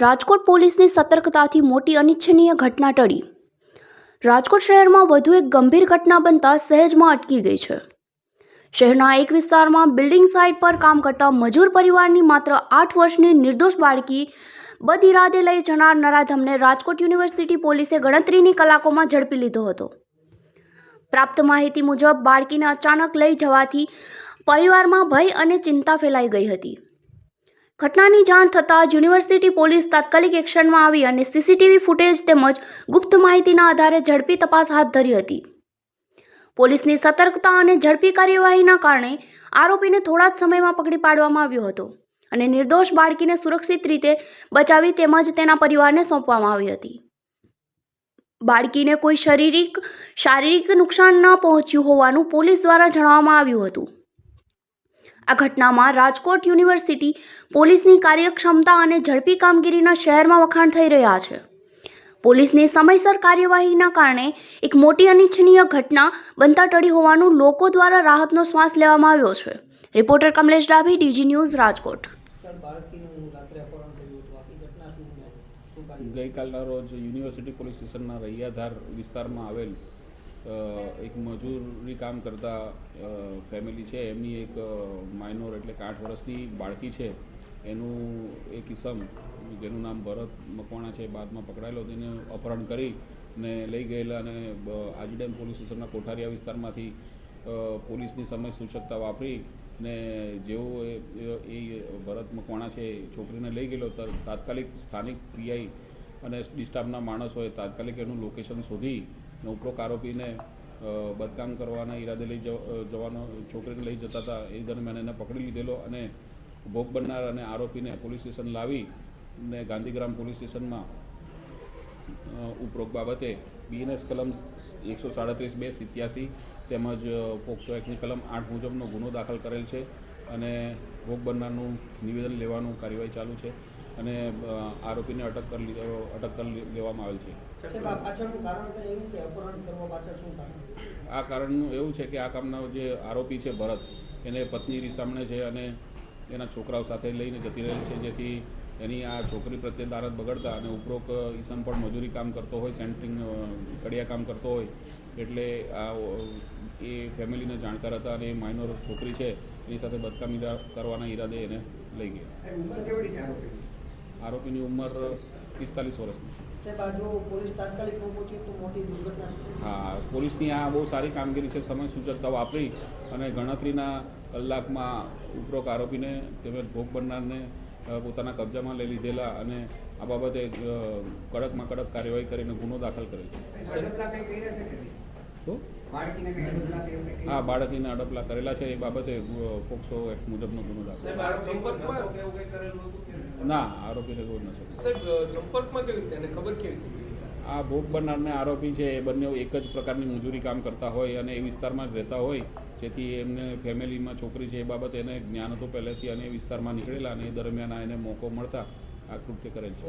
રાજકોટ પોલીસની સતર્કતાથી મોટી અનિચ્છનીય ઘટના ટળી. રાજકોટ શહેરમાં વધુ એક ગંભીર ઘટના બનતા સહેજમાં અટકી ગઈ છે. શહેરના એક વિસ્તારમાં બિલ્ડિંગ સાઇટ પર કામ કરતા મજૂર પરિવારની માત્ર આઠ વર્ષની નિર્દોષ બાળકી બદઇરાદે લઈ જનાર નરાધમને રાજકોટ યુનિવર્સિટી પોલીસે ગણતરીની કલાકોમાં ઝડપી લીધો હતો. પ્રાપ્ત માહિતી મુજબ, બાળકીને અચાનક લઈ જવાથી પરિવારમાં ભય અને ચિંતા ફેલાઈ ગઈ હતી. ઘટનાની જાણ થતાં યુનિવર્સિટી પોલીસ તાત્કાલિક એક્શનમાં આવી અને સીસીટીવી ફૂટેજ તેમજ ગુપ્ત માહિતીના આધારે ઝડપી તપાસ હાથ ધરી હતી. પોલીસની સતર્કતા અને ઝડપી કાર્યવાહીના કારણે આરોપીને થોડા જ સમયમાં પકડી પાડવામાં આવ્યો હતો અને નિર્દોષ બાળકીને સુરક્ષિત રીતે બચાવી તેમજ તેના પરિવારને સોંપવામાં આવી હતી. બાળકીને કોઈ શારીરિક શારીરિક નુકસાન ન પહોંચ્યું હોવાનું પોલીસ દ્વારા જણાવવામાં આવ્યું હતું. આ ઘટનામાં રાજકોટ યુનિવર્સિટી પોલીસની કાર્યક્ષમતા અને ઝડપી કામગીરીના શહેરમાં વખાણ થઈ રહ્યા છે. પોલીસની સમયસર કાર્યવાહીના કારણે એક મોટી અનિચ્છનીય ઘટના બનતા ટળી હોવાનું લોકો દ્વારા રાહતનો શ્વાસ લેવામાં આવ્યો છે. Reporter Kamlesh Dabhi DG news Rajkot. ગઈકાલના રોજ યુનિવર્સિટી પોલીસ સ્ટેશનના રૈયાધાર વિસ્તારમાં આવેલ એક મજૂરી કામ કરતા ફેમિલી છે. એમની એક માઇનોર એટલે કે આઠ વર્ષની બાળકી છે. એનું એક ઇસમ જેનું નામ ભરત મકવાણા છે બાદમાં પકડાયેલો તેને અપહરણ કરી ને લઈ ગયેલા અને આજીડેમ પોલીસ સ્ટેશનના કોઠારિયા વિસ્તારમાંથી પોલીસની સમય સૂચકતા વાપરી ને જેવો એ ભરત મકવાણા છે છોકરીને લઈ ગયેલો. તાત્કાલિક સ્થાનિક પીઆઈ અને ડિસ્ટાફના માણસોએ તાત્કાલિક એનું લોકેશન શોધી ઉપરોક્ત આરોપીને બદકામ કરવાના, ઈરાદે લઈ જવ- જવાનો, છોકરીને લઈ જતા હતા એ દરમિયાન એને પકડી લીધેલો અને ભોગ બનનાર અને આરોપીને પોલીસ સ્ટેશન લાવી ને ગાંધીગ્રામ પોલીસ સ્ટેશનમાં ઉપરોક્ત બાબતે બીએનએસ કલમ એકસો સાડત્રીસ બે સિત્યાસી તેમજ પોક્સો એક્ટની કલમ આઠ મુજબનો ગુનો દાખલ કરેલ છે અને ભોગ બનનારનું નિવેદન લેવાનું કાર્યવાહી ચાલુ છે. અને આરોપીને અટક કરી અટક કરી લેવામાં આવેલ છે. આ પાછળનું કારણ કંઈ એવું કે અપહરણ કરવા પાછળ શું કારણ? આ કારણનું એવું છે કે આ કામના જે આરોપી છે ભરત એને પત્ની રીસામણે છે અને એના છોકરાઓ સાથે લઈને જતી રહેલી છે જેથી એની આ છોકરી પ્રત્યે દારદ બગડતા અને ઉપરોક્ત ઈસમ પણ મજૂરી કામ કરતો હોય સેન્ટરિંગ કડિયા કામ કરતો હોય એટલે આ એ ફેમિલીને જાણકાર હતા અને એ માઇનોર છોકરી છે એની સાથે બદકામી કરવાના ઈરાદે એને લઈ ગયા. આરોપીની ઉંમર પિસ્તાલીસ વર્ષની. હા પોલીસની આ બહુ સારી કામગીરી છે સમય સૂચકતા વાપરી અને ગણતરીના કલાકમાં ઉપરોક્ત આરોપીને તેમજ ભોગ બનનારને પોતાના કબજામાં લઈ લીધેલા અને આ બાબતે કડકમાં કડક કાર્યવાહી કરીને ગુનો દાખલ કર્યો છે. શું? હા બાળકીને અડપલા કરેલા છે. એ બાબતે પોક્સો એક્ટ મુજબનો ગુનો દાખલ ના આરોપીને કોઈ નથી. સાહેબ સંપર્કમાં કેવી રીતે? ખબર કેવી રીતે આ ભોગ બનનારને આરોપી છે એ બંને એક જ પ્રકારની મજૂરી કામ કરતા હોય અને એ વિસ્તારમાં જ રહેતા હોય. જેથી એમને ફેમિલીમાં છોકરી છે એ બાબતે એને જ્ઞાન હતું પહેલેથી અને એ વિસ્તારમાં નીકળેલા અને એ દરમિયાન આ એને મોકો મળતા આ કૃત્ય કરેલ છે.